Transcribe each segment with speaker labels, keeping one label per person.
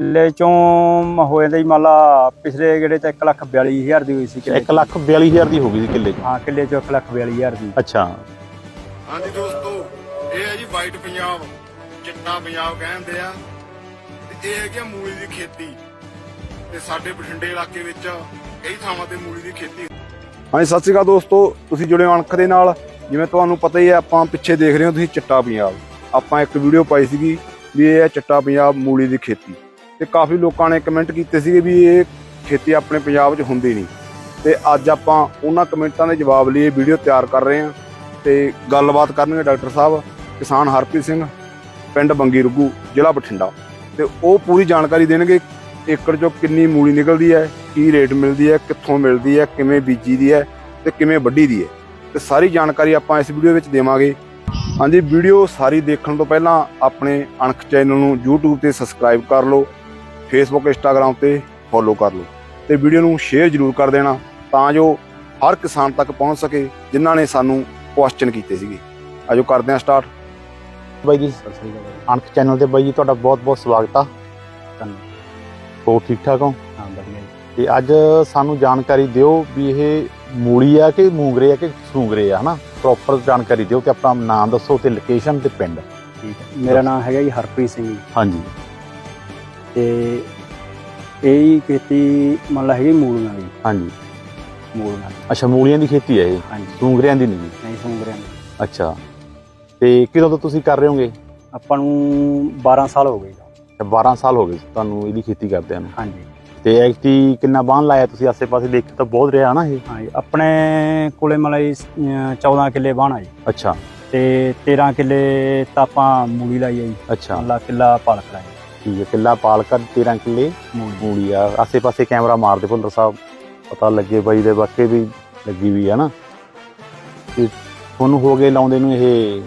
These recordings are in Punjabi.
Speaker 1: ਕਿੱਲੇ ਚੋਂ ਹੋ ਜਾਂਦਾ ਜੀ ਮੰਨ ਲਾ ਪਿਛਲੇ ਗੇੜੇ ਚ 142000 ਦੀ ਹੋਈ ਸੀ ਕਿੱਲੇ
Speaker 2: 1 ਲੱਖ 42000 ਦੀ ਹੋ ਗਈ ਸੀ ਕਿੱਲੇ 'ਚ।
Speaker 1: ਹਾਂ ਕਿੱਲੇ ਚੋਂ 142000 ਦੀ।
Speaker 2: ਅੱਛਾ।
Speaker 3: ਹਾਂਜੀ ਦੋਸਤੋ ਇਹ ਹੈ ਜੀ ਵਾਈਟ ਪੰਜਾਬ ਚਿੱਟਾ ਪੰਜਾਬ ਕਹਿੰਦੇ ਆ। ਤੇ ਇਹ ਹੈਗੀ ਆ ਮੂਲੀ ਦੀ ਖੇਤੀ। ਤੇ ਸਾਡੇ ਬਠਿੰਡੇ ਇਲਾਕੇ ਵਿੱਚ ਕਈ ਥਾਵਾਂ ਤੇ ਮੂਲੀ ਦੀ ਖੇਤੀ ਹਾਂਜੀ ਸਤਿ ਸ਼੍ਰੀ ਅਕਾਲ ਦੋਸਤੋ ਤੁਸੀਂ ਜੁੜੇ ਹੋ ਅਣਖ ਦੇ ਨਾਲ। ਜਿਵੇਂ ਤੁਹਾਨੂੰ ਪਤਾ ਹੀ ਹੈ ਆਪਾਂ ਪਿੱਛੇ ਦੇਖ ਰਹੇ ਹੋ ਤੁਸੀਂ ਚਿੱਟਾ ਪੰਜਾਬ। ਆਪਾਂ ਇੱਕ ਵੀਡੀਓ ਪਾਈ ਸੀਗੀ ਵੀ ਇਹ ਹੈ ਚਿੱਟਾ ਪੰਜਾਬ ਮੂਲੀ ਦੀ ਖੇਤੀ। ਤੇ ਕਾਫੀ ਲੋਕਾਂ ਨੇ ਕਮੈਂਟ ਕੀਤੇ ਸੀਗੇ ਵੀ ਇਹ ਖੇਤੀ ਆਪਣੇ ਪੰਜਾਬ 'ਚ ਹੁੰਦੀ ਨਹੀਂ। ਤੇ ਅੱਜ ਆਪਾਂ ਉਹਨਾਂ ਕਮੈਂਟਾਂ ਦੇ ਜਵਾਬ ਲਈ ਇਹ ਵੀਡੀਓ ਤਿਆਰ ਕਰ ਰਹੇ ਹਾਂ ਤੇ ਗੱਲਬਾਤ ਕਰਨਗੇ ਡਾਕਟਰ ਸਾਹਿਬ ਕਿਸਾਨ ਹਰਪ੍ਰੀਤ ਸਿੰਘ, ਪਿੰਡ ਬੰਗੀ ਰੁੱਗੂ, ਜ਼ਿਲ੍ਹਾ ਬਠਿੰਡਾ। ਤੇ ਉਹ ਪੂਰੀ ਜਾਣਕਾਰੀ ਦੇਣਗੇ ਏਕੜ ਚੋਂ ਕਿੰਨੀ ਮੂਲੀ ਨਿਕਲਦੀ ਹੈ, ਕੀ ਰੇਟ ਮਿਲਦੀ ਹੈ, ਕਿੱਥੋਂ ਮਿਲਦੀ ਹੈ, ਕਿਵੇਂ ਬੀਜੀ ਦੀ ਹੈ ਤੇ ਕਿਵੇਂ ਵੱਢੀ ਦੀ ਹੈ। ਤੇ ਸਾਰੀ ਜਾਣਕਾਰੀ ਆਪਾਂ ਇਸ ਵੀਡੀਓ ਵਿੱਚ ਦੇਵਾਂਗੇ। ਹਾਂਜੀ ਵੀਡੀਓ ਸਾਰੀ ਦੇਖਣ ਤੋਂ ਪਹਿਲਾਂ ਆਪਣੇ ਅਣਖ ਚੈਨਲ ਨੂੰ YouTube ਤੇ ਸਬਸਕ੍ਰਾਈਬ ਕਰ ਲਓ। Facebook Instagram ਤੇ ਫੋਲੋ ਕਰ ਲਓ ਤੇ ਵੀਡੀਓ ਨੂੰ ਸ਼ੇਅਰ ਜ਼ਰੂਰ ਕਰ ਦੇਣਾ ਤਾਂ ਜੋ ਹਰ ਕਿਸਾਨ ਤੱਕ ਪਹੁੰਚ ਸਕੇ ਜਿਨ੍ਹਾਂ ਨੇ ਸਾਨੂੰ ਕੁਐਸਚਨ ਕੀਤੇ ਸੀਗੇ। ਆਜੋ ਕਰਦੇ ਹਾਂ ਸਟਾਰਟ
Speaker 2: ਬਾਈ ਜੀ
Speaker 1: ਸਤਿ ਸ੍ਰੀ ਅਕਾਲ
Speaker 2: ਅਣਖ ਚੈਨਲ ਤੇ ਬਾਈ ਜੀ ਤੁਹਾਡਾ ਬਹੁਤ ਬਹੁਤ ਸਵਾਗਤ ਆ।
Speaker 1: ਧੰਨਵਾਦ।
Speaker 2: ਹੋਰ ਠੀਕ ਠਾਕ ਹੋ?
Speaker 1: ਹਾਂ ਵਧੀਆ ਜੀ।
Speaker 2: ਤੇ ਅੱਜ ਸਾਨੂੰ ਜਾਣਕਾਰੀ ਦਿਓ ਵੀ ਇਹ ਮੂਲੀ ਆ ਕਿ ਮੂੰਗਰੇ ਆ ਕਿ ਸੂੰਗਰੇ ਆ ਹਨਾ? ਪ੍ਰੋਪਰ ਜਾਣਕਾਰੀ ਦਿਓ ਤੇ ਆਪਣਾ ਨਾਮ ਦੱਸੋ ਤੇ ਲੋਕੇਸ਼ਨ ਤੇ ਪਿੰਡ।
Speaker 1: ਠੀਕ ਹੈ। ਮੇਰਾ ਨਾਮ ਹੈਗਾ ਜੀ ਹਰਪ੍ਰੀਤ ਸਿੰਘ ਜੀ।
Speaker 2: ਹਾਂਜੀ।
Speaker 1: ਤੇ ਇਹ ਹੀ ਖੇਤੀ ਮੰਨ ਲਾ ਹੈਗੀ ਮੂਲੀਆਂ ਦੀ
Speaker 2: ਹਾਂਜੀ।
Speaker 1: ਮੂਲੀਆਂ ਦੀ
Speaker 2: ਅੱਛਾ ਮੂਲੀਆਂ ਦੀ ਖੇਤੀ ਹੈ ਇਹ?
Speaker 1: ਹਾਂਜੀ।
Speaker 2: ਸੂੰਗਰਿਆਂ ਦੀ ਨਹੀਂ
Speaker 1: ਨਹੀਂ ਸੁੰਗਰਿਆਂ ਦੀ।
Speaker 2: ਅੱਛਾ। ਤੇ ਕਿਦੋਂ ਤੋਂ ਤੁਸੀਂ ਕਰ ਰਹੇ ਹੋਗੇ?
Speaker 1: ਆਪਾਂ ਨੂੰ 12 ਸਾਲ ਹੋ ਗਏ ਜੀ।
Speaker 2: ਤੇ 12 ਸਾਲ ਹੋ ਗਏ ਤੁਹਾਨੂੰ ਇਹਦੀ ਖੇਤੀ ਕਰਦਿਆਂ ਨੂੰ।
Speaker 1: ਹਾਂਜੀ।
Speaker 2: ਤੇ ਐਕਟੀ ਕਿੰਨਾ ਬਾਣ ਲਾਇਆ ਤੁਸੀਂ? ਆਸੇ-ਪਾਸੇ ਦੇਖ ਤਾਂ ਬਹੁਤ ਰਿਹਾ ਨਾ ਇਹ।
Speaker 1: ਹਾਂਜੀ ਆਪਣੇ ਕੋਲੇ ਮੰਨ ਲਾ ਜੀ ਅਹ 14 ਕਿੱਲੇ ਬਾਣਾ ਜੀ।
Speaker 2: ਅੱਛਾ।
Speaker 1: ਤੇ 13 ਕਿੱਲੇ ਤਾਂ ਆਪਾਂ ਮੂਲੀ ਲਾਈ ਆ ਜੀ।
Speaker 2: ਅੱਛਾ।
Speaker 1: ਮੰਨ ਲਾ ਕਿੱਲਾ ਪਾਲਕ ਲਾਈ
Speaker 2: ਠੀਕ ਹੈ ਕਿੱਲਾ ਪਾਲਕਰ 13 ਕਿੱਲੇ
Speaker 1: ਮੂਲੀ।
Speaker 2: ਮੂਲੀ ਆ। ਆਸੇ-ਪਾਸੇ ਕੈਮਰਾ ਮਾਰਦੇ ਭੁੱਲਰ ਸਾਹਿਬ ਪਤਾ ਲੱਗੇ ਬਾਈ ਦੇ ਵਾਕੇ ਵੀ ਲੱਗੀ ਵੀ ਆ ਨਾ। ਤੇ ਤੁਹਾਨੂੰ ਹੋ ਗਏ ਲਾਉਂਦੇ ਨੂੰ ਇਹ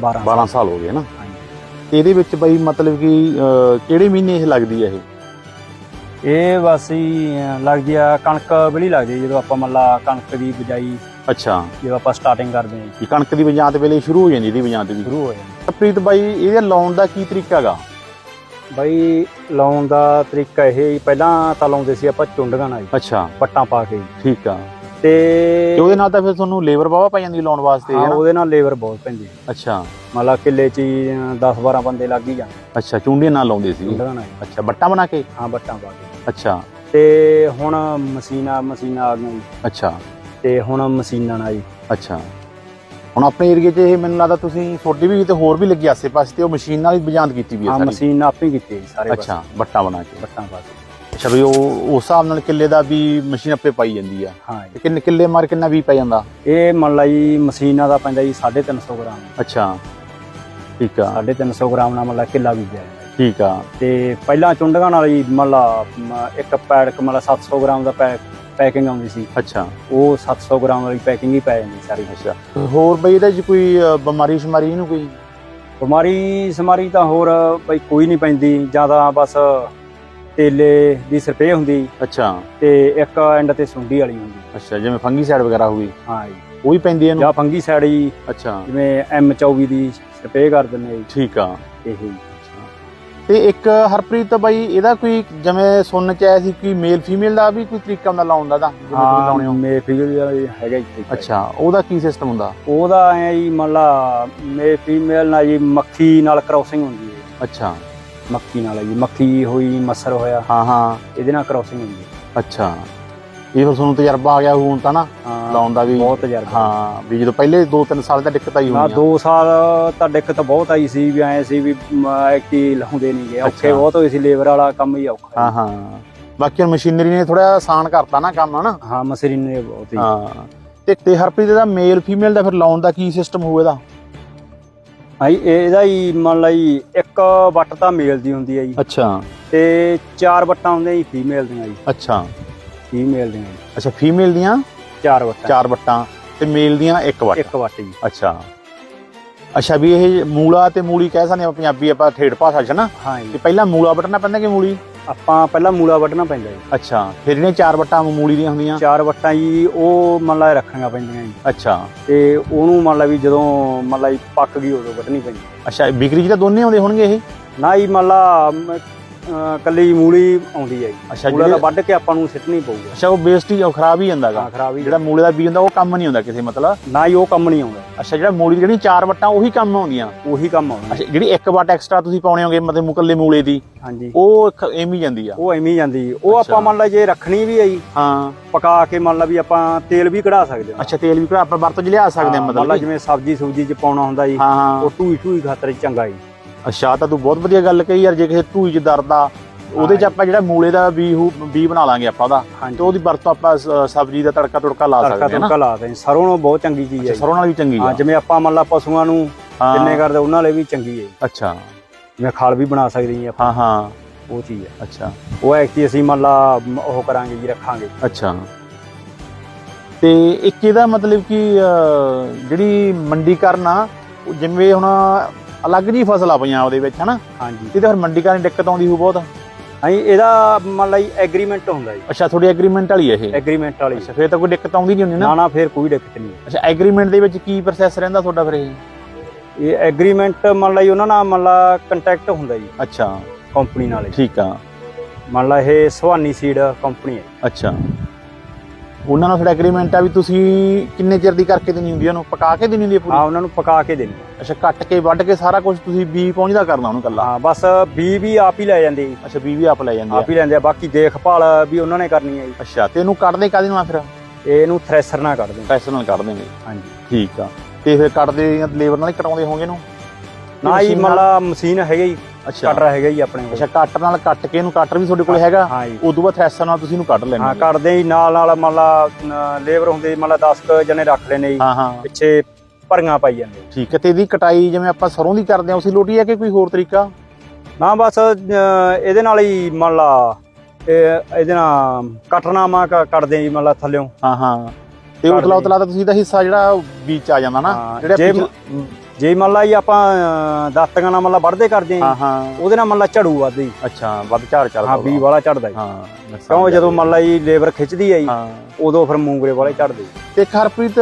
Speaker 1: 12
Speaker 2: 12 ਸਾਲ ਹੋ ਗਏ ਨਾ। ਇਹਦੇ ਵਿੱਚ ਬਾਈ ਮਤਲਬ ਕਿ ਕਿਹੜੇ ਮਹੀਨੇ ਇਹ ਲੱਗਦੀ ਆ ਇਹ?
Speaker 1: ਇਹ ਬਸ ਹੀ ਲੱਗਦੀ ਆ ਕਣਕ ਵੇਲੀ ਲੱਗਦੀ ਜਦੋਂ ਆਪਾਂ ਮੰਨ ਲਾ ਕਣਕ ਦੀ ਬਿਜਾਈ
Speaker 2: ਅੱਛਾ।
Speaker 1: ਜਦੋਂ ਆਪਾਂ ਸਟਾਰਟਿੰਗ ਕਰਦੇ ਹਾਂ
Speaker 2: ਕਣਕ ਦੀ ਬਜਾਂਤ ਵੇਲੇ ਸ਼ੁਰੂ ਹੋ ਜਾਂਦੀ ਇਹਦੀ ਬਜਾਂਤ ਵੀ।
Speaker 1: ਸ਼ੁਰੂ ਹੋ ਜਾਂਦੀ।
Speaker 2: ਪ੍ਰੀਤ ਬਾਈ ਇਹਦੇ ਲਾਉਣ ਦਾ ਕੀ ਤਰੀਕਾ ਹੈਗਾ?
Speaker 1: ਬਈ ਲਾਉਣ ਦਾ ਤਰੀਕਾ ਇਹ ਹੀ ਪਹਿਲਾਂ ਤਾਂ ਲਾਉਂਦੇ ਸੀ ਆਪਾਂ ਚੁੰਡਗਾਂ ਨਾਲ ਜੀ,
Speaker 2: ਅੱਛਾ।
Speaker 1: ਪੱਟਾਂ ਪਾ ਕੇ ਜੀ।
Speaker 2: ਠੀਕ ਆ।
Speaker 1: ਤੇ
Speaker 2: ਤੇ ਉਹਦੇ ਨਾਲ ਤਾਂ ਫਿਰ ਤੁਹਾਨੂੰ ਲੇਬਰ ਵਾਵਾ ਪੈ ਜਾਂਦੀ ਲਾਉਣ ਵਾਸਤੇ
Speaker 1: ਹਾਂ,
Speaker 2: ਹੈ ਨਾ?
Speaker 1: ਉਹਦੇ ਨਾਲ ਲੇਬਰ ਬਹੁਤ ਪੈਂਦੀ ਹੈ।
Speaker 2: ਅੱਛਾ।
Speaker 1: ਮੰਨ ਲਾ ਕਿੱਲੇ 'ਚ 10 12 ਬੰਦੇ ਲੱਗ ਹੀ ਜਾਂਦੇ।
Speaker 2: ਅੱਛਾ ਚੁੰਡੀਆਂ ਨਾਲ ਲਾਉਂਦੇ ਸੀ।
Speaker 1: ਚੁੰਡਗਾਂ ਨਾਲ। ਜੀ।
Speaker 2: ਅੱਛਾ ਬੱਟਾ ਬਣਾ ਕੇ?
Speaker 1: ਹਾਂ ਬੱਟਾਂ ਪਾ ਕੇ।
Speaker 2: ਅੱਛਾ।
Speaker 1: ਤੇ ਹੁਣ ਮਸ਼ੀਨਾਂ ਮਸ਼ੀਨਾਂ ਆ ਗਈਆਂ ਜੀ।
Speaker 2: ਅੱਛਾ।
Speaker 1: ਤੇ ਹੁਣ ਮਸ਼ੀਨਾਂ ਨਾਲ ਜੀ।
Speaker 2: ਅੱਛਾ। ਹੁਣ ਆਪਣੇ ਏਰੀਏ 'ਚ ਇਹ ਮੈਨੂੰ ਲੱਗਦਾ ਤੁਸੀਂ ਛੋਟੀ ਵੀ ਤੇ ਹੋਰ ਵੀ ਲੱਗੀ ਆਸੇ ਪਾਸੇ ਤੇ ਉਹ ਮਸ਼ੀਨ ਨਾਲ ਹੀ ਬਜਾਂਤ ਕੀਤੀ ਵੀ ਹੈ
Speaker 1: ਹਾਂ
Speaker 2: ਸਾਰੀ।
Speaker 1: ਮਸ਼ੀਨ ਆਪੇ ਕੀਤੀ ਜੀ ਸਾਰੇ ਪਾਸੇ,
Speaker 2: ਅੱਛਾ ਬੱਟਾ ਬਣਾ ਕੇ।
Speaker 1: ਬੱਟਾਂ ਪਾ ਕੇ
Speaker 2: ਅੱਛਾ ਵੀ ਉਹ ਉਸ ਹਿਸਾਬ ਨਾਲ ਕਿੱਲੇ ਦਾ ਵੀ ਮਸ਼ੀਨ ਆਪੇ ਪਾਈ ਜਾਂਦੀ ਆ।
Speaker 1: ਹਾਂ
Speaker 2: ਤੇ
Speaker 1: ਜੀ।
Speaker 2: ਕਿੰਨੇ ਕਿੱਲੇ ਮਾਰ ਕਿੰਨਾ ਵੀ ਪੈ ਜਾਂਦਾ?
Speaker 1: ਇਹ ਮੰਨ ਲਾ ਜੀ ਮਸ਼ੀਨਾਂ ਦਾ ਪੈਂਦਾ ਜੀ 350 ਗ੍ਰਾਮ।
Speaker 2: ਅੱਛਾ। ਠੀਕ ਆ।
Speaker 1: 350 ਗ੍ਰਾਮ ਨਾਲ ਮੰਨ ਲਾ ਕਿੱਲਾ ਬੀਜਿਆ ਜਾਂਦਾ ਜੀ।
Speaker 2: ਠੀਕ ਆ।
Speaker 1: ਤੇ ਪਹਿਲਾਂ ਚੁੰਡਗਾਂ ਨਾਲ ਜੀ ਮੰਨ ਲਾ ਮ, ਇੱਕ ਪੈਕ ਮੰਨ ਲਾ 700 ਗ੍ਰਾਮ ਦਾ ਪੈਕ ਪੈਕਿੰਗ ਆਉਂਦੀ ਸੀ।
Speaker 2: ਅੱਛਾ।
Speaker 1: ਉਹ 700 ਗ੍ਰਾਮ ਵਾਲੀ ਪੈਕਿੰਗ ਹੀ ਪੈ ਜਾਂਦੀ ਸਾਰੀ
Speaker 2: ਅੱਛਾ ਹੋਰ ਬਈ ਇਹਦੇ 'ਚ ਕੋਈ ਅ, ਬਿਮਾਰੀ ਸ਼ਮਾਰੀ ਇਹਨੂੰ ਕੋਈ?
Speaker 1: ਬਿਮਾਰੀ ਸਮਾਰੀ ਤਾਂ ਹੋਰ ਬਈ ਕੋਈ ਨਹੀਂ ਪੈਂਦੀ। ਜ਼ਿਆਦਾ ਬਸ ਤੇਲੇ ਦੀ ਸਰਪੇ ਹੁੰਦੀ।
Speaker 2: ਅੱਛਾ।
Speaker 1: ਤੇ ਇੱਕ ਐਂਡ ਤੇ ਸੁੰਡੀ ਵਾਲੀ ਹੁੰਦੀ।
Speaker 2: ਅੱਛਾ ਜਿਵੇਂ ਫੰਗੀਸਾਈਡ ਵਗੈਰਾ ਹੋ ਗਈ।
Speaker 1: ਹਾਂ ਜੀ।
Speaker 2: ਉਹ ਵੀ ਪੈਂਦੀ ਹੈ ਇਹਨੂੰ?
Speaker 1: ਜਾਂ ਫੰਗੀ ਸਾਈਡ ਜੀ।
Speaker 2: ਅੱਛਾ।
Speaker 1: ਜਿਵੇਂ M24 ਦੀ ਸਰਪੇ ਕਰ ਦਿੰਦੇ ਜੀ।
Speaker 2: ਠੀਕ ਆ।
Speaker 1: ਇਹ। ਹੀ
Speaker 2: ਤੇ ਇੱਕ ਹਰਪ੍ਰੀਤ ਬਾਈ ਇਹਦਾ ਕੋਈ ਜਿਵੇਂ ਸੁਣਨ ਚ ਆਇਆ ਸੀ ਕਿ ਮੇਲ ਫੀਮੇਲ ਦਾ ਵੀ ਕੋਈ ਤਰੀਕਾ ਹੁੰਦਾ ਲਾਉਣ ਦਾ ਦਾ ਜਿਵੇਂ ਤੁਸੀਂ ਲਾਉਣੇ
Speaker 1: ਹਾਂ? ਮੇ ਫਿਗਰ ਹੈਗਾ ਜੀ
Speaker 2: ਅੱਛਾ ਉਹਦਾ ਕੀ ਸਿਸਟਮ ਹੁੰਦਾ?
Speaker 1: ਉਹਦਾ ਐ ਜੀ ਮੰਨ ਲਾ ਮੇ ਫੀਮੇਲ ਨਾਲ ਜੀ ਮੱਖੀ ਨਾਲ ਕ੍ਰਾਸਿੰਗ ਹੁੰਦੀ ਹੈ।
Speaker 2: ਅੱਛਾ।
Speaker 1: ਮੱਖੀ ਨਾਲ ਜੀ ਮੱਖੀ ਹੋਈ ਮੱਸਰ ਹੋਇਆ
Speaker 2: ਹਾਂ ਹਾਂ।
Speaker 1: ਇਹਦੇ ਨਾਲ ਕ੍ਰਾਸਿੰਗ ਹੁੰਦੀ ਹੈ।
Speaker 2: ਅੱਛਾ। ਇਹ ਫਿਰ ਤੁਹਾਨੂੰ ਤਜਰਬਾ ਆ ਗਿਆ ਹੁਣ ਤਾਂ ਨਾ ਲਾਉਣ ਦਾ ਵੀ।
Speaker 1: ਬਹੁਤ ਤਜਰਬਾ।
Speaker 2: ਹਾਂ ਵੀ ਜਦੋਂ ਪਹਿਲੇ 2-3 ਸਾਲ ਦਾ ਦਿੱਕਤ ਆਈ
Speaker 1: ਨਾ
Speaker 2: ਹੋਣੀ ਆ
Speaker 1: 2 ਸਾਲ ਤਾਂ ਦਿੱਕਤ ਬਹੁਤ ਆਈ ਸੀ ਵੀ ਐ ਸੀ ਵੀ ਐਕਟੀ ਲਾਉਂਦੇ ਨਹੀਂ ਗਏ ਔਖੇ। ਬਹੁਤ ਹੋਏ ਸੀ ਲੇਬਰ ਵਾਲਾ ਕੰਮ ਹੀ ਔਖਾ
Speaker 2: ਹਾਂ। ਹਾਂ। ਬਾਕੀ ਮਸ਼ੀਨਰੀ ਨੇ ਥੋੜਾ ਆਸਾਨ ਕਰਤਾ ਨਾ ਕੰਮ ਹਨਾ?
Speaker 1: ਹਾਂ ਮਸਰੀ ਨੇ ਬਹੁਤ ਹੀ।
Speaker 2: ਹਾਂ। ਤੇ ਤੇ ਹਰਪ੍ਰੀਤ ਦਾ ਮੇਲ ਫੀਮੇਲ ਦਾ ਫਿਰ ਲਾਉਣ ਦਾ ਕੀ ਸਿਸਟਮ ਹੋਊ ਇਹਦਾ?
Speaker 1: ਭਾਈ ਇਹਦਾ ਹੀ ਮੰਨ ਲਈ ਇੱਕ ਵੱਟ ਤਾਂ ਮੇਲ ਦੀ ਹੁੰਦੀ ਹੈ ਜੀ।
Speaker 2: ਅੱਛਾ।
Speaker 1: ਤੇ ਚਾਰ ਵੱਟਾਂ ਹੁੰਦੀਆਂ ਜੀ ਫੀਮੇਲ ਦੀਆਂ ਜੀ।
Speaker 2: ਅੱਛਾ।
Speaker 1: ਫੀਮੇਲ ਦੀਆਂ ਜੀ
Speaker 2: ਅੱਛਾ ਫੀਮੇਲ ਦੀਆਂ?
Speaker 1: ਚਾਰ ਵੱਟਾਂ।
Speaker 2: ਚਾਰ ਵੱਟਾਂ। ਤੇ ਮੇਲ ਦੀਆਂ ਇੱਕ ਵੱਟ।
Speaker 1: ਇੱਕ ਵੱਟ ਜੀ।
Speaker 2: ਅੱਛਾ। ਅੱਛਾ ਵੀ ਇਹ ਮੂਲਾ ਤੇ ਮੂਲੀ ਕਹਿ ਸਕਦੇ ਆਪਾਂ ਪੰਜਾਬੀ ਆਪਾਂ ਠੇਠ ਭਾਸ਼ਾ 'ਚ ਨਾ।
Speaker 1: ਹਾਂ
Speaker 2: ਤੇ
Speaker 1: ਜੀ
Speaker 2: ਪਹਿਲਾਂ ਮੂਲਾ ਵੱਟਣਾ ਪੈਂਦਾ ਕਿ ਮੂਲੀ?
Speaker 1: ਆਪਾਂ ਪਹਿਲਾਂ ਮੂਲਾ ਵੱਢਣਾ ਪੈਂਦਾ ਜੀ।
Speaker 2: ਅੱਛਾ ਫਿਰ ਇਹਨੇ ਚਾਰ ਵੱਟਾਂ ਮੂਲੀ ਦੀਆਂ ਹੁੰਦੀਆਂ?
Speaker 1: ਚਾਰ ਵੱਟਾਂ ਜੀ ਉਹ ਮੰਨ ਲਾ ਰੱਖਣੀਆਂ ਪੈਂਦੀਆਂ ਜੀ।
Speaker 2: ਅੱਛਾ।
Speaker 1: ਤੇ ਉਹਨੂੰ ਮੰਨ ਲਾ ਵੀ ਜਦੋਂ ਮੰਨ ਲਾ ਪੱਕ ਗਈ ਉਦੋਂ ਵੱਢਣੀ ਪੈਂਦੀ।
Speaker 2: ਅੱਛਾ ਬਿਕਰੀ 'ਚ ਤਾਂ ਦੋਨੇ ਆਉਂਦੇ ਹੋਣਗੇ ਇਹ?
Speaker 1: ਨਾ ਹੀ ਮੰਨ ਲਾ ਮ- ਕੱਲੀ ਮੂਲੀ ਆਉਂਦੀ ਹੈ ਜੀ।
Speaker 2: ਅੱਛਾ
Speaker 1: ਤਾਂ ਵੱਢ ਕੇ ਆਪਾਂ ਨੂੰ ਸਿੱਟਣੀ ਪਊਗਾ।
Speaker 2: ਅੱਛਾ ਉਹ ਵੇਸਟ ਹੀ ਉਹ ਖਰਾਬ ਹੀ ਜਾਂਦਾਗਾ
Speaker 1: ਹਾਂ ਹੀ
Speaker 2: ਜਿਹੜਾ ਮੂਲੇ ਦਾ ਬੀਜ ਹੁੰਦਾ ਉਹ ਕੰਮ ਨਹੀਂ ਹੁੰਦਾ ਕਿਸੇ ਮਤਲਬ।
Speaker 1: ਨਾ ਹੀ ਉਹ ਕੰਮ ਨਹੀਂ ਆਉਂਦਾ।
Speaker 2: ਅੱਛਾ ਜਿਹੜਾ ਮੂਲੀ ਜਿਹੜੀ ਚਾਰ ਵੱਟਾਂ ਉਹੀ ਕੰਮ ਆਉਂਦੀਆਂ।
Speaker 1: ਉਹੀ ਕੰਮ ਆਉਂਦਾ।
Speaker 2: ਅੱਛਾ ਜਿਹੜੀ ਇੱਕ ਵੱਟ ਐਕਸਟਰਾ ਤੁਸੀਂ ਪਾਉਣੇ ਹੋਗੇ ਮਤਲਬ ਮੁਕੱਲੇ ਮੂਲੇ ਦੀ
Speaker 1: ਹਾਂਜੀ।
Speaker 2: ਉਹ ਐਵੇਂ ਹੀ ਜਾਂਦੀ ਆ।
Speaker 1: ਉਹ ਐਵੇਂ ਹੀ ਜਾਂਦੀ। ਉਹ। ਆਪਾਂ ਮੰਨ ਲਾ ਜੇ ਰੱਖਣੀ ਵੀ ਹੈ ਜੀ
Speaker 2: ਹਾਂ।
Speaker 1: ਪਕਾ ਕੇ ਮੰਨ ਲਾ ਵੀ ਆਪਾਂ ਤੇਲ ਵੀ ਕਢਾ ਸਕਦੇ ਹਾਂ।
Speaker 2: ਅੱਛਾ ਤੇਲ ਵੀ ਆਪਾਂ ਵਰਤੋਂ ਚ ਲਿਆ ਸਕਦੇ
Speaker 1: ਲਾ
Speaker 2: ਮਤਲਬ।
Speaker 1: ਜਿਵੇਂ ਸਬਜ਼ੀ ਸੁਬਜੀ ਚ ਪਾਉਣਾ ਹੁੰਦਾ ਜੀ
Speaker 2: ਹਾਂ ਹਾਂ।
Speaker 1: ਉਹ ਟੂਈ ਟੂਈ ਖਾਤਰ ਚੰਗਾ ਜੀ।
Speaker 2: ਅੱਛਾ ਤਾਂ ਤੂੰ ਬਹੁਤ ਵਧੀਆ ਗੱਲ ਕਹੀ ਯਾਰ ਜੇ ਕਿਸੇ ਧੂਈ ਚ ਦਰਦ ਆ ਉਹਦੇ ਚ
Speaker 1: ਹਾਂ।
Speaker 2: ਆਪਾਂ ਜਿਹੜਾ ਮੂਲੇ ਦਾ ਬੀ ਹੂ ਬੀ ਬਣਾ ਲਾਂਗੇ ਆਪਾਂ ਉਹਦਾ ਤੇ ਉਹਦੀ ਵਰਤੋਂ ਆਪਾਂ ਸਬਜ਼ੀ ਦਾ ਤੜਕਾ ਤੁੜਕਾ ਲਾ
Speaker 1: ਤੜਕਾ
Speaker 2: ਸਕਦੇ ਹਾਂ ਨਾ।
Speaker 1: ਤੁੜਕਾ ਲਾ ਦੇ ਸਰੋਂ ਨੂੰ ਬਹੁਤ ਚੰਗੀ ਚੀਜ਼ ਹੈ।
Speaker 2: ਸਰੋਂ ਨਾਲ ਵੀ ਚੰਗੀ
Speaker 1: ਹਾਂ
Speaker 2: ਆ
Speaker 1: ਜਿਵੇਂ ਆਪਾਂ ਮੰਨ ਲਾ ਪਸ਼ੂਆਂ ਨੂੰ
Speaker 2: ਹਾਂ।
Speaker 1: ਕਿੰਨੇ ਕਰਦੇ ਉਹਨਾਂ ਲਈ ਵੀ ਚੰਗੀ ਹੈ।
Speaker 2: ਅੱਛਾ।
Speaker 1: ਜਿਵੇਂ ਖਾਲ ਵੀ ਬਣਾ ਸਕਦੇ ਜੀ ਆਪਾਂ।
Speaker 2: ਹਾਂ ਹਾਂ।
Speaker 1: ਉਹ ਚੀਜ਼ ਹੈ।
Speaker 2: ਅੱਛਾ।
Speaker 1: ਉਹ ਐਕਚੁਅਲੀ ਅਸੀਂ ਮੰਨ ਲਾ ਉਹ ਕਰਾਂਗੇ ਜੀ ਰੱਖਾਂਗੇ।
Speaker 2: ਅੱਛਾ। ਤੇ ਇੱਕ ਇਹਦਾ ਮਤਲਬ ਕਿ ਜਿਹੜੀ ਮੰਡੀਕਰਨ ਆ ਜਿਵੇਂ ਹੁਣ ਅਲੱਗ ਜੀ ਫਸਲ ਆ ਪੰਜਾਬ ਦੇ ਵਿੱਚ ਹਨਾ?
Speaker 1: ਹਾਂਜੀ।
Speaker 2: ਇਹਦੇ ਫਿਰ ਮੰਡੀਕਰਨ ਦੀ ਦਿੱਕਤ ਆਉਂਦੀ ਹੋ ਬਹੁਤ।
Speaker 1: ਹਾਂਜੀ ਇਹਦਾ ਮੰਨ ਲਾ ਜੀ ਐਗਰੀਮੈਂਟ ਹੁੰਦਾ ਜੀ।
Speaker 2: ਅੱਛਾ ਤੁਹਾਡੀ ਐਗਰੀਮੈਂਟ ਵਾਲੀ ਹੈ ਇਹ?
Speaker 1: ਐਗਰੀਮੈਂਟ ਵਾਲੀ।
Speaker 2: ਅੱਛਾ ਫਿਰ ਤਾਂ ਕੋਈ ਦਿੱਕਤ ਆਉਂਦੀ ਨਹੀਂ ਹੁੰਦੀ
Speaker 1: ਨਾ?
Speaker 2: ਨਾ
Speaker 1: ਨਾ ਫਿਰ ਕੋਈ ਦਿੱਕਤ ਨਹੀਂ।
Speaker 2: ਅੱਛਾ ਐਗਰੀਮੈਂਟ ਦੇ ਵਿੱਚ ਕੀ ਪ੍ਰੋਸੈਸ ਰਹਿੰਦਾ ਤੁਹਾਡਾ ਫਿਰ ਇਹ?
Speaker 1: ਇਹ ਐਗਰੀਮੈਂਟ ਮੰਨ ਲਾ ਜੀ ਉਹਨਾਂ ਨਾਲ ਮੰਨ ਲਾ ਕੰਟੈਕਟ ਹੁੰਦਾ ਜੀ।
Speaker 2: ਅੱਛਾ।
Speaker 1: ਕੰਪਨੀ ਨਾਲ।
Speaker 2: ਠੀਕ ਆ।
Speaker 1: ਮੰਨ ਲਾ ਇਹ ਸੁਹਾਨੀ ਸੀਡ ਕੰਪਨੀ ਹੈ।
Speaker 2: ਅੱਛਾ। ਉਹਨਾਂ ਨਾਲ ਫਿਰ ਐਗਰੀਮੈਂਟ ਆ ਵੀ ਤੁਸੀਂ ਕਿੰਨੇ ਚਿਰ ਦੀ ਕਰਕੇ ਦੇਣੀ ਹੁੰਦੀ ਆ ਉਹਨੂੰ ਪਕਾ ਕੇ ਦੇਣੀ ਹੁੰਦੀ ਆ
Speaker 1: ਹਾਂ ਉਹਨਾਂ ਨੂੰ ਪਕਾ ਕੇ ਦੇਣੀ।
Speaker 2: ਅੱਛਾ ਕੱਟ ਕੇ ਵੱਢ ਕੇ ਸਾਰਾ ਕੁਝ ਤੁਸੀਂ ਬੀ ਪਹੁੰਚਦਾ ਕਰਨਾ ਉਹਨੂੰ ਕੱਲਾ
Speaker 1: ਹਾਂ ਬਸ ਬੀ ਵੀ ਆਪ ਹੀ ਲੈ ਜਾਂਦੇ। ਜੀ
Speaker 2: ਅੱਛਾ ਬੀ ਵੀ ਆਪ ਲੈ ਜਾਂਦੇ ਆ।
Speaker 1: ਆਪ ਹੀ ਲੈਂਦੇ ਆ ਬਾਕੀ ਦੇਖਭਾਲ ਵੀ ਉਹਨਾਂ ਨੇ ਕਰਨੀ ਹੈ ਜੀ।
Speaker 2: ਅੱਛਾ ਤੇ ਇਹਨੂੰ ਕੱਢਦੇ ਕਾਹਦੇ ਨਾਲ ਫਿਰ?
Speaker 1: ਇਹਨੂੰ ਥ੍ਰੈਸ਼ਰ ਨਾਲ ਕੱਢਦੇ।
Speaker 2: ਪੈਸੇ ਨਾਲ ਕੱਢ ਦੇਂਗੇ
Speaker 1: ਹਾਂਜੀ।
Speaker 2: ਠੀਕ ਆ। ਤੇ ਫਿਰ ਕੱਟਦੇ ਜਾਂ ਲੇਬਰ ਨਾਲ ਹੀ ਕਟਾਉਂਦੇ ਹੋਗੇ ਇਹਨੂੰ?
Speaker 1: ਨਾ ਜੀ? ਲਾ ਮਸ਼ੀਨ ਹੈਗਾ ਜੀ।
Speaker 2: ਅੱਛਾ।
Speaker 1: ਕਟਰ ਹੈਗਾ ਜੀ ਆਪਣੇ ਕੋਲ।
Speaker 2: ਅੱਛਾ ਕੱਟ ਨਾਲ ਕੱਟ ਕੇ ਇਹਨੂੰ ਕਟਰ ਵੀ ਤੁਹਾਡੇ ਕੋਲ ਹੈਗਾ?
Speaker 1: ਜੀ।
Speaker 2: ਉਦੋਂ ਬਾਅਦ ਥ੍ਰੈਸ਼ਰ ਨਾਲ ਤੁਸੀਂ ਇਹਨੂੰ ਕੱਢ ਲੈਣਾ
Speaker 1: ਹਾਂ ਕੱਢਦੇ ਜੀ ਨਾਲ ਨਾਲ ਮੰਨ ਲਾ ਲੇਬਰ ਹੁੰਦੇ ਮੰਨ ਲਾ 10 ਕ ਜਣੇ ਰੱਖ ਲੈਨੇ ਜੀ। ਪਿੱਛੇ ਭਰੀਆਂ ਪਾਈ ਜਾਂਦੇ
Speaker 2: ਠੀਕ ਹੈ ਤੇ ਇਹਦੀ ਕਟਾਈ ਜਿਵੇਂ ਆਪਾਂ ਸਰੋਂ ਦੀ ਕਰਦੇ ਆ ਉਸੇ ਲੋਟੀ ਹੈ ਕਿ ਕੋਈ ਹੋਰ ਤਰੀਕਾ?
Speaker 1: ਨਾ ਬਸ ਇਹਦੇ ਨਾਲ ਹੀ ਮੰਨ ਲਾ ਇਹ ਇਹਦੇ ਨਾਲ ਕਟਰਨਾਮਾ ਕੱਢਦੇ ਜੀ ਮੰਨ ਲਾ ਥੱਲਿਓਂ।
Speaker 2: ਹਾਂ ਹਾਂ। ਤੇ ਉਤਲਾ। ਉਤਲਾ ਤਾਂ ਤੁਸੀਂ ਦਾ ਹਿੱਸਾ ਜਿਹੜਾ ਵਿੱਚ ਆ ਜਾਂਦਾ ਨਾ ਜਿਹੜਾ
Speaker 1: ਜੇ ਮੰਨ ਲਾ ਜੀ ਆਪਾਂ ਦਾਤੀਆਂ ਨਾਲ ਮੰਨ ਲਾ ਵੱਢਦੇ ਕਰਦੇ
Speaker 2: ਹਾਂ
Speaker 1: ਆ
Speaker 2: ਹਾਂ।
Speaker 1: ਉਹਦੇ ਨਾਲ ਮੰਨ ਲਾ ਝੜੂ ਵੱਧਦੀ
Speaker 2: ਅੱਛਾ ਵੱਧ ਝਾੜ ਚੱਲਦਾ
Speaker 1: ਹਾਂ ਵੀ ਵਾਲਾ ਝੜਦਾ
Speaker 2: ਹਾਂ
Speaker 1: ਕਿਉਂ ਜਦੋਂ ਮੰਨ ਲਾ ਜੀ ਲੇਬਰ ਖਿੱਚਦੀ ਹੈ ਜੀ
Speaker 2: ਹਾਂ।
Speaker 1: ਉਦੋਂ ਫਿਰ ਮੂੰਗਰੇ ਵਾਲੇ ਝੜਦੇ
Speaker 2: ਤੇ ਖਰਪ੍ਰੀਤ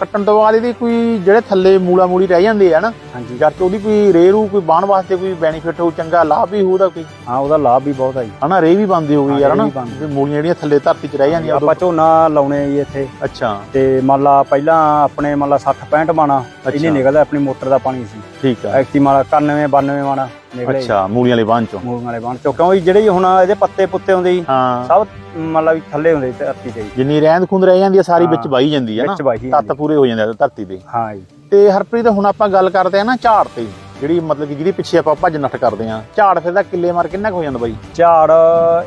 Speaker 2: ਕੱਟਣ ਤੋਂ ਬਾਅਦ ਇਹਦੀ ਕੋਈ ਜਿਹੜੇ ਥੱਲੇ ਮੂਲਾ ਮੂਲੀ ਰਹਿ ਜਾਂਦੇ ਆ ਨਾ
Speaker 1: ਹਾਂਜੀ।
Speaker 2: ਜਦ ਤੇ ਉਹਦੀ ਕੋਈ ਰੇਰੂ ਕੋਈ ਬਾਣ ਵਾਸਤੇ ਕੋਈ ਬੈਨੀਫਿਟ ਹੋ ਚੰਗਾ ਲਾਭ ਵੀ ਹੋਊਦਾ ਕੋਈ?
Speaker 1: ਹਾਂ ਉਹਦਾ ਲਾਭ ਵੀ ਬਹੁਤ ਆ ਜੀ।
Speaker 2: ਹਨਾ ਰੇ ਵੀ ਬੰਦੀ ਹੋਊਗੀ
Speaker 1: ਹਾਂ,
Speaker 2: ਯਾਰ
Speaker 1: ਰੇਹ
Speaker 2: ਹਨਾ? ਮੂਲੀਆਂ ਜਿਹੜੀਆਂ ਥੱਲੇ ਧਰਤੀ 'ਚ ਰਹਿ ਜਾਂਦੀਆਂ
Speaker 1: ਆਪਾਂ ਝੋਨਾ ਲਾਉਣੇ ਜੀ ਇੱਥੇ।
Speaker 2: ਅੱਛਾ।
Speaker 1: ਤੇ ਮੰਨ ਲਾ ਪਹਿਲਾਂ ਆਪਣੇ ਮੰਨ ਲਾ 60 65 ਮਾਣਾ ਇਹਨੇ। ਨਿਕਲਦਾ ਆਪਣੀ ਮੋਟਰ ਦਾ ਪਾਣੀ ਸੀ।
Speaker 2: ਠੀਕ ਆ।
Speaker 1: ਐਕਟੀ ਮਾਲਾ 91 92 ਮਾਣਾ ਨਿਕਲੇ
Speaker 2: ਅੱਛਾ ਮੂਲੀਆਂ ਵਾਲੇ ਬਾਣ ਚੋਂ।
Speaker 1: ਮੂੰਗ ਵਾਲੇ ਬਣ ਚੋਂ। ਕਿਉਂ ਜੀ ਜਿਹੜੇ ਹੁਣ ਇਹਦੇ ਪੱਤੇ ਪੁੱਤੇ ਹੁੰਦੇ ਜੀ
Speaker 2: ਹਾਂ।
Speaker 1: ਸਭ ਮੰਨ ਲਾ ਵੀ ਥੱਲੇ ਹੁੰਦੇ ਧਰਤੀ ਤੇ
Speaker 2: ਜਿੰਨੀ ਰਹਿੰਦ ਖੁੰਦ ਰਹਿ ਜਾਂਦੀ ਆ ਸਾਰੀ ਵਿੱਚ
Speaker 1: ਹਾਂ।
Speaker 2: ਵਾਈ ਜਾਂਦੀ ਆ ਨਾ।
Speaker 1: ਵਾਹੀ
Speaker 2: ਤੱਤ ਪੂਰੇ ਹੋ ਜਾਂਦੇ ਆ ਧਰਤੀ ਦੇ
Speaker 1: ਹਾਂ ਜੀ।
Speaker 2: ਤੇ ਹਰਪ੍ਰੀਤ ਹੁਣ ਆਪਾਂ ਗੱਲ ਕਰਦੇ ਆ ਨਾ ਝਾੜ ਤੇ। ਜਿਹੜੀ ਮਤਲਬ ਕਿ ਜਿਹਦੇ ਪਿੱਛੇ ਆਪਾਂ ਭੱਜ ਨੱਠ ਕਰਦੇ ਆ। ਝਾੜ ਫਿਰ ਦਾ ਕਿੱਲੇ ਮਾਰ ਕਿੰਨਾ ਕੁ ਹੋ ਜਾਂਦਾ ਬਾਈ?
Speaker 1: ਝਾੜ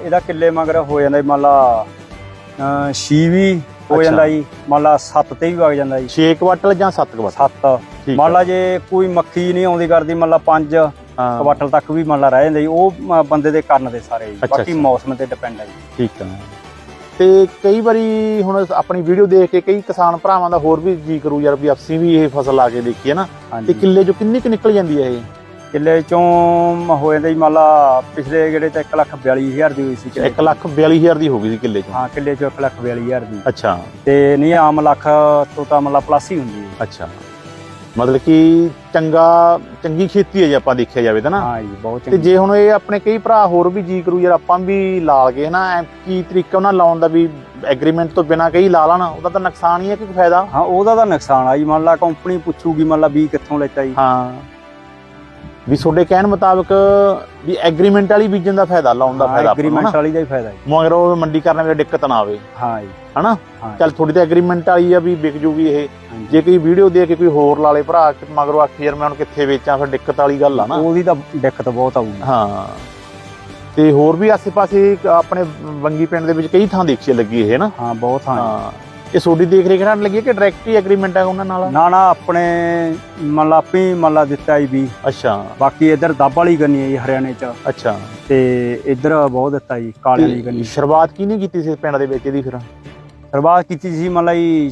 Speaker 1: ਇਹਦਾ ਕਿੱਲੇ ਮਗਰ ਹੋ ਜਾਂਦਾ ਮੰਨ ਲਾ ਵੀ ਹੋ। ਜਾਂਦਾ ਜੀ। ਮੰਨ ਲਾ 7 ਤੇ ਵੀ ਵਗ ਜਾਂਦਾ ਜੀ।
Speaker 2: 6 ਕੁਆਟਲ ਜਾਂ 7 ਕੁਆਟਲ
Speaker 1: 7
Speaker 2: ਠੀਕ
Speaker 1: ਮੰਨ
Speaker 2: ਆ।
Speaker 1: ਲਾ ਜੇ ਕੋਈ ਮੱਖੀ ਨਹੀਂ ਆਉਂਦੀ ਕਰਦੀ ਮੰਨ ਲਾ 5
Speaker 2: ਹਾਂ।
Speaker 1: ਕੁਆਟਲ ਤੱਕ ਵੀ ਮੰਨ ਲਾ ਰਹਿ ਜਾਂਦੇ ਜੀ ਉਹ ਬੰਦੇ ਦੇ ਕਰਨ ਦੇ ਸਾਰੇ ਜੀ। ਬਾਕੀ। ਮੌਸਮ ਤੇ ਡਿਪੈਂਡ ਹੈ ਜੀ।
Speaker 2: ਠੀਕ ਆ ਤੇ ਕਈ ਵਾਰੀ ਹੁਣ ਆਪਣੀ ਵੀਡੀਓ ਦੇਖ ਕੇ ਕਈ ਕਿਸਾਨ ਭਰਾਵਾਂ ਦਾ ਹੋਰ ਵੀ ਜੀ ਕਰੂ ਯਾਰ ਵੀ ਅਸੀਂ ਵੀ ਇਹ ਫਸਲ ਲਾ ਕੇ ਦੇਖੀਏ ਨਾ। ਤੇ ਕਿੱਲੇ ਚੋਂ ਕਿੰਨੀ ਕੁ ਨਿਕਲ ਜਾਂਦੀ ਹੈ ਇਹ?
Speaker 1: ਕਿੱਲੇ ਚੋਂ ਹੋ ਜਾਂਦਾ ਜੀ ਮੰਨ ਲਾ ਪਿਛਲੇ ਜਿਹੜੇ ਤੇ 1 ਲੱਖ 42000 ਦੀ ਹੋਈ ਸੀ ਕਿੱਲੇ
Speaker 2: 1 ਲੱਖ 42000 ਦੀ ਹੋ ਗਈ ਸੀ ਕਿੱਲੇ ਚੋਂ?
Speaker 1: ਹਾਂ ਕਿੱਲੇ ਚੋਂ 1 ਲੱਖ 42000 ਦੀ।
Speaker 2: ਅੱਛਾ।
Speaker 1: ਤੇ ਨਹੀਂ ਆਮ ਲੱਖ ਤੋਂ ਤਾਂ ਮੰਨ ਲਾ ਪਲੱਸ ਹੀ ਹੁੰਦੀ ਹੈ।
Speaker 2: ਅੱਛਾ। ਮਤਲਬ ਕਿ ਚੰਗਾ ਚੰਗੀ ਖੇਤੀ ਹੈ ਜੇ ਆਪਾਂ ਦੇਖਿਆ ਜਾਵੇ ਤਾਂ ਨਾ।
Speaker 1: ਹਾਂ ਜੀ ਬਹੁਤ
Speaker 2: ਤੇ
Speaker 1: ਚੰਗੀ।
Speaker 2: ਜੇ ਹੁਣ ਇਹ ਆਪਣੇ ਕਈ ਭਰਾ ਹੋਰ ਵੀ ਜੀ ਕਰੂ ਯਾਰ ਆਪਾਂ ਵੀ ਲਾ ਲਗੇ ਨਾ ਐਂ ਕੀ ਤਰੀਕਾ ਉਹਨਾਂ ਲਾਉਣ ਦਾ ਵੀ ਐਗਰੀਮੈਂਟ ਤੋਂ ਬਿਨਾ ਕਈ ਲਾ ਲੈਣਾ ਉਹਦਾ ਤਾਂ ਨੁਕਸਾਨ ਹੀ ਹੈ ਕਿ ਫਾਇਦਾ?
Speaker 1: ਹਾਂ ਉਹਦਾ ਤਾਂ ਨੁਕਸਾਨ ਆ ਜੀ ਮੰਨ ਲਾ ਕੰਪਨੀ ਪੁੱਛੂਗੀ ਮੰਨ ਲਾ ਵੀ ਕਿੱਥੋਂ ਲੈਤਾ ਜੀ।
Speaker 2: ਹਾਂ। ਵੀ ਤੁਹਾਡੇ ਕਹਿਣ ਮੁਤਾਬਕ ਵੀ ਐਗਰੀਮੈਂਟ ਵਾਲੀ ਬੀਜਣ ਦਾ ਫਾਇਦਾ ਲਾਉਣ ਦਾ ਫਾਇਦਾ
Speaker 1: ਐਗਰੀਮੈਂਟ ਵਾਲੀ ਦਾ ਹੀ ਫਾਇਦਾ ਜੀ
Speaker 2: ਮਗਰ ਉਹ ਮੰਡੀ ਕਰਨ ਵੇਲੇ ਦਿੱਕਤ ਨਾ ਆਵੇ।
Speaker 1: ਹਾਂ ਜੀ।
Speaker 2: ਹਨਾ?
Speaker 1: ਹਾਂ
Speaker 2: ਚੱਲ ਥੋੜੀ ਤਾਂ ਐਗਰੀਮੈਂਟ ਵਾਲੀ ਆ ਵੀ ਵਿਕ ਜੂਗੀ ਇਹ। ਜੇ। ਕੋਈ ਵੀਡੀਓ ਦੇਖ ਕੇ ਕੋਈ ਹੋਰ ਲਾਲੇ ਭਰਾ ਮਗਰੋਂ ਆਖੀ ਯਾਰ ਮੈਂ ਉਹਨੂੰ ਕਿੱਥੇ ਵੇਚਾਂ ਫਿਰ ਦਿੱਕਤ ਵਾਲੀ ਗੱਲ ਆ ਨਾ।
Speaker 1: ਉਹਦੀ ਤਾਂ ਦਿੱਕਤ ਬਹੁਤ ਆਊਗੀ।
Speaker 2: ਹਾਂ। ਤੇ ਹੋਰ ਵੀ ਆਸੇ-ਪਾਸੇ ਆਪਣੇ ਵੰਗੀ ਪਿੰਡ ਦੇ ਵਿੱਚ ਕਈ ਥਾਂ ਦੇਖੀ ਲੱਗੀ ਇਹ ਨਾ?
Speaker 1: ਹਾਂ ਬਹੁਤ ਹਾਂ
Speaker 2: ਹਾਂ। ਇਹ ਤੁਹਾਡੀ ਦੇਖ ਰੇਖ ਨਾਲ ਲੱਗੀ ਹੈ ਕਿ ਡਾਇਰੈਕਟ ਹੀ ਐਗਰੀਮੈਂਟ ਹੈ ਉਹਨਾਂ ਨਾਲ?
Speaker 1: ਨਾ ਨਾ ਆਪਣੇ ਮੰਨ ਲਾ ਆਪੀ ਮੰਨ ਲਾ ਦਿੱਤਾ ਜੀ ਵੀ।
Speaker 2: ਅੱਛਾ।
Speaker 1: ਬਾਕੀ ਇੱਧਰ ਦੱਬ ਵਾਲੀ ਗੰਨੀ ਹੈ ਜੀ ਹਰਿਆਣੇ ਚ।
Speaker 2: ਅੱਛਾ।
Speaker 1: ਤੇ ਇੱਧਰ ਬਹੁਤ ਦਿੱਤਾ ਜੀ ਦੀ
Speaker 2: ਤੇ
Speaker 1: ਗੰਨੀ।
Speaker 2: ਸ਼ੁਰੂਆਤ ਕੀ ਨਹੀਂ ਕੀਤੀ ਸੀ ਪਿੰਡ ਦੇ ਵਿੱਚ ਇਹਦੀ ਫਿਰ?
Speaker 1: ਸ਼ੁਰੂਆਤ ਕੀਤੀ ਸੀ ਜੀ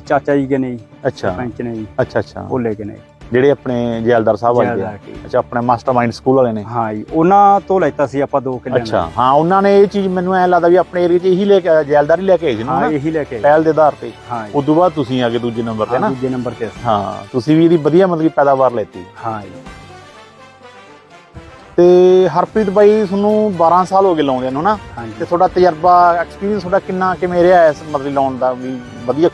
Speaker 1: ਚਾਚਾ ਜੀ ਕੇ ਨੇ ਜੀ
Speaker 2: ਅੱਛਾ।
Speaker 1: ਪੰਚ ਨੇ ਜੀ।
Speaker 2: ਅੱਛਾ ਅੱਛਾ।
Speaker 1: ਉਹ ਲੈ ਕੇ ਨੇ
Speaker 2: ਜਿਹੜੇ ਆਪਣੇ ਜੈਲਦਾਰ ਸਾਹਿਬ ਵਾਲੇ
Speaker 1: ਜ਼ਿਆਦਾ ਕੇ।
Speaker 2: ਅੱਛਾ ਆਪਣੇ ਮਾਸਟਰਮਾਈਂਡ ਸਕੂਲ ਵਾਲੇ ਨੇ।
Speaker 1: ਹਾਂ ਜੀ ਉਹਨਾਂ ਤੋਂ ਲੈਤਾ ਸੀ ਆਪਾਂ 2 ਕਿੱਲੇ
Speaker 2: ਅੱਛਾ ਹਾਂ ਉਹਨਾਂ ਨੇ ਇਹ ਚੀਜ਼ ਮੈਨੂੰ ਐ ਲੱਗਦਾ ਵੀ ਆਪਣੇ ਏਰੀਆ 'ਚ ਇਹੀ ਲੈ ਕੇ ਜੈਲਦਾਰ ਹੀ ਲੈ ਕੇ ਆਏ ਸੀ ਨਾ
Speaker 1: ਹਾਂ ਇਹੀ ਲੈ ਕੇ ਆਏ।
Speaker 2: ਪਹਿਲ ਦੇ ਆਧਾਰ ਤੇ।
Speaker 1: ਹਾਂ ਜੀ।
Speaker 2: ਉਸ ਤੋਂ ਬਾਅਦ ਤੁਸੀਂ ਆ ਗਏ ਦੂਜੇ ਨੰਬਰ ਤੇ
Speaker 1: ਹਾਂ,
Speaker 2: ਨਾ।
Speaker 1: ਦੂਜੇ ਨੰਬਰ ਤੇ। ਅਸੀਂ।
Speaker 2: ਹਾਂ ਤੁਸੀਂ ਵੀ ਇਹਦੀ ਵਧੀਆ ਮਤਲਬ ਕਿ ਪੈਦਾਵਾਰ ਲੈਤੀ।
Speaker 1: ਹਾਂ ਜੀ।
Speaker 2: ਤੇ ਹਰਪ੍ਰੀਤ ਬਾਈ ਤੁਹਾਨੂੰ 12 ਸਾਲ ਹੋ ਗਏ ਲਾਉਂਦੇ ਨੂੰ ਨਾ ਤੇ ਤੁਹਾਡਾ ਤਜਰਬਾ ਐਕਸਪੀਰੀਅੰਸ ਤੁਹਾਡਾ ਕਿੰਨਾ ਕਿਵੇਂ ਰਿਹਾ ਇਸ ਮਤਲਬ ਲਾਉਣ ਦਾ? ਵੀ ਵਧੀਆ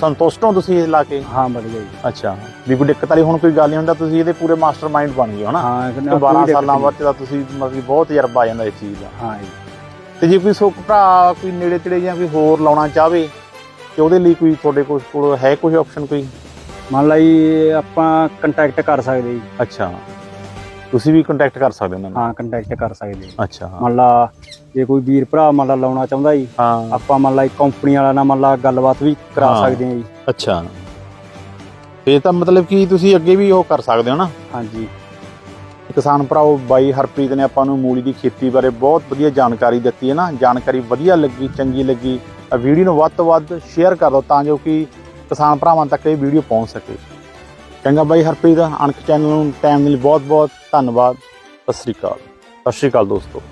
Speaker 2: ਸੰਤੁਸ਼ਟ ਹੋ ਤੁਸੀਂ ਇਹ ਲਾ ਕੇ
Speaker 1: ਹਾਂ ਵਧੀਆ ਜੀ।
Speaker 2: ਅੱਛਾ। ਵੀ ਕੋਈ ਦਿੱਕਤ ਵਾਲੀ ਹੁਣ ਕੋਈ ਗੱਲ ਨਹੀਂ ਹੁੰਦਾ ਤੁਸੀਂ ਇਹਦੇ ਪੂਰੇ ਮਾਸਟਰ ਮਾਈਂਡ ਬਣ ਗਏ ਹੋ ਨਾ
Speaker 1: ਹਾਂ
Speaker 2: ਤੇ
Speaker 1: ਕੋਈ
Speaker 2: 12
Speaker 1: ਦਿੱਕਤ
Speaker 2: ਸਾਲਾਂ। ਬਾਅਦ ਤਾਂ ਤੁਸੀਂ ਮਤਲਬ ਬਹੁਤ ਤਜਰਬਾ ਆ ਜਾਂਦਾ ਇਸ ਚੀਜ਼ ਦਾ।
Speaker 1: ਹਾਂ ਜੀ।
Speaker 2: ਤੇ ਜੇ ਕੋਈ ਸੁੱਕ ਭਰਾ ਕੋਈ ਨੇੜੇ ਤੇੜੇ ਜਾਂ ਕੋਈ ਹੋਰ ਲਾਉਣਾ ਚਾਹਵੇ ਤੇ ਉਹਦੇ ਲਈ ਕੋਈ ਤੁਹਾਡੇ ਕੋਲ ਹੈ ਕੋਈ ਆਪਸ਼ਨ ਕੋਈ?
Speaker 1: ਮੰਨ ਲਾ ਜੀ ਆਪਾਂ ਕੰਟੈਕਟ ਕਰ ਸਕਦੇ ਜੀ।
Speaker 2: ਅੱਛਾ। ਤੁਸੀਂ ਵੀ ਕੰਟੈਕਟ ਕਰ ਸਕਦੇ ਹੋ ਉਹਨਾਂ ਨਾਲ?
Speaker 1: ਹਾਂ ਕੰਟੈਕਟ ਕਰ ਸਕਦੇ ਜੀ।
Speaker 2: ਅੱਛਾ
Speaker 1: ਮੰਨ ਲਾ ਜੇ ਕੋਈ ਵੀਰ ਭਰਾ ਮੰਨ ਲਾ ਲਾਉਣਾ ਚਾਹੁੰਦਾ ਜੀ
Speaker 2: ਹਾਂ।
Speaker 1: ਆਪਾਂ ਮੰਨ ਲਾ ਕੰਪਨੀ ਵਾਲਾ ਨਾਲ ਮੰਨ ਲਾ ਗੱਲਬਾਤ ਵੀ ਕਰਾ
Speaker 2: ਹਾਂ।
Speaker 1: ਸਕਦੇ ਹਾਂ ਜੀ।
Speaker 2: ਅੱਛਾ। ਇਹ ਤਾਂ ਮਤਲਬ ਕਿ ਤੁਸੀਂ ਅੱਗੇ ਵੀ ਉਹ ਕਰ ਸਕਦੇ ਹੋ ਨਾ?
Speaker 1: ਹਾਂਜੀ।
Speaker 2: ਕਿਸਾਨ ਭਰਾਓ ਬਾਈ ਹਰਪ੍ਰੀਤ ਨੇ ਆਪਾਂ ਨੂੰ ਮੂਲੀ ਦੀ ਖੇਤੀ ਬਾਰੇ ਬਹੁਤ ਵਧੀਆ ਜਾਣਕਾਰੀ ਦਿੱਤੀ ਹੈ ਨਾ। ਜਾਣਕਾਰੀ ਵਧੀਆ ਲੱਗੀ ਚੰਗੀ ਲੱਗੀ। ਆ ਵੀਡੀਓ ਨੂੰ ਵੱਧ ਤੋਂ ਵੱਧ ਸ਼ੇਅਰ ਕਰ ਦਿਓ ਤਾਂ ਜੋ ਕਿ ਕਿਸਾਨ ਭਰਾਵਾਂ ਤੱਕ ਇਹ ਵੀਡੀਓ ਪਹੁੰਚ ਸਕੇ। ਚੰਗਾ ਬਾਈ ਹਰਪ੍ਰੀਤ, ਅਣਖ ਚੈਨਲ ਨੂੰ ਟਾਈਮ ਲਈ ਬਹੁਤ ਬਹੁਤ ਧੰਨਵਾਦ। ਸਤਿ ਸ੍ਰੀ ਅਕਾਲ। ਸਤਿ ਸ੍ਰੀ ਅਕਾਲ ਦੋਸਤੋ।